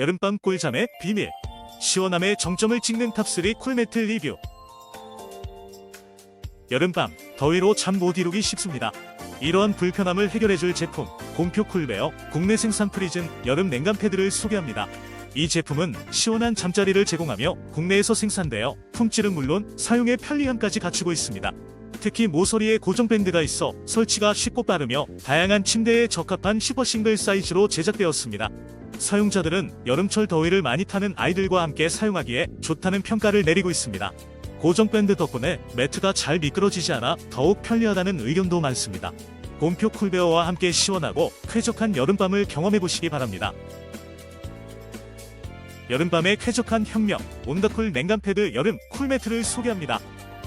여름밤 꿀잠의 비밀 시원함의 정점을 찍는 탑3 쿨매트 리뷰 여름밤 더위로 잠 못 이루기 쉽습니다. 이러한 불편함을 해결해줄 제품 공표 쿨베어 국내 생산 프리즌 여름 냉감 패드를 소개합니다. 이 제품은 시원한 잠자리를 제공하며 국내에서 생산되어 품질은 물론 사용의 편리함까지 갖추고 있습니다. 특히 모서리에 고정 밴드가 있어 설치가 쉽고 빠르며 다양한 침대에 적합한 슈퍼 싱글 사이즈로 제작되었습니다. 사용자들은 여름철 더위를 많이 타는 아이들과 함께 사용하기에 좋다는 평가를 내리고 있습니다. 고정 밴드 덕분에 매트가 잘 미끄러지지 않아 더욱 편리하다는 의견도 많습니다. 곰표 쿨베어와 함께 시원하고 쾌적한 여름밤을 경험해 보시기 바랍니다. 여름밤의 쾌적한 혁명 온더쿨 냉감 패드 여름 쿨매트를 소개합니다.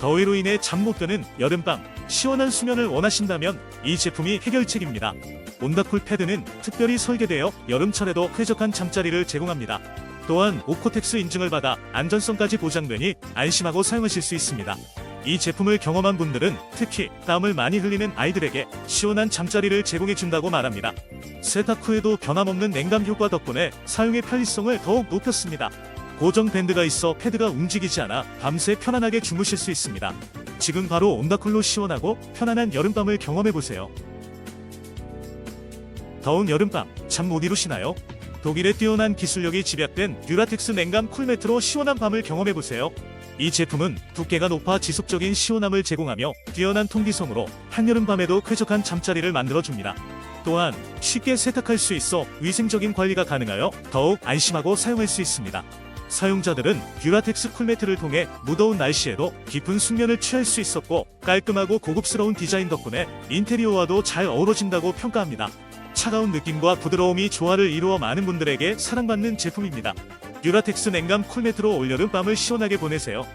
더위로 인해 잠 못 드는 여름밤 시원한 수면을 원하신다면 이 제품이 해결책입니다. 온더쿨 패드는 특별히 설계되어 여름철에도 쾌적한 잠자리를 제공합니다. 또한 오코텍스 인증을 받아 안전성까지 보장되니 안심하고 사용하실 수 있습니다. 이 제품을 경험한 분들은 특히 땀을 많이 흘리는 아이들에게 시원한 잠자리를 제공해 준다고 말합니다. 세탁 후에도 변함없는 냉감 효과 덕분에 사용의 편리성을 더욱 높였습니다. 고정 밴드가 있어 패드가 움직이지 않아 밤새 편안하게 주무실 수 있습니다. 지금 바로 온다쿨로 시원하고 편안한 여름밤을 경험해 보세요. 더운 여름밤 잠 못 이루시나요? 독일의 뛰어난 기술력이 집약된 듀라텍스 냉감 쿨매트로 시원한 밤을 경험해 보세요. 이 제품은 두께가 높아 지속적인 시원함을 제공하며 뛰어난 통기성으로 한여름 밤에도 쾌적한 잠자리를 만들어줍니다. 또한 쉽게 세탁할 수 있어 위생적인 관리가 가능하여 더욱 안심하고 사용할 수 있습니다. 사용자들은 듀라텍스 쿨매트를 통해 무더운 날씨에도 깊은 숙면을 취할 수 있었고 깔끔하고 고급스러운 디자인 덕분에 인테리어와도 잘 어우러진다고 평가합니다. 차가운 느낌과 부드러움이 조화를 이루어 많은 분들에게 사랑받는 제품입니다. 듀라텍스 냉감 쿨매트로 올여름 밤을 시원하게 보내세요.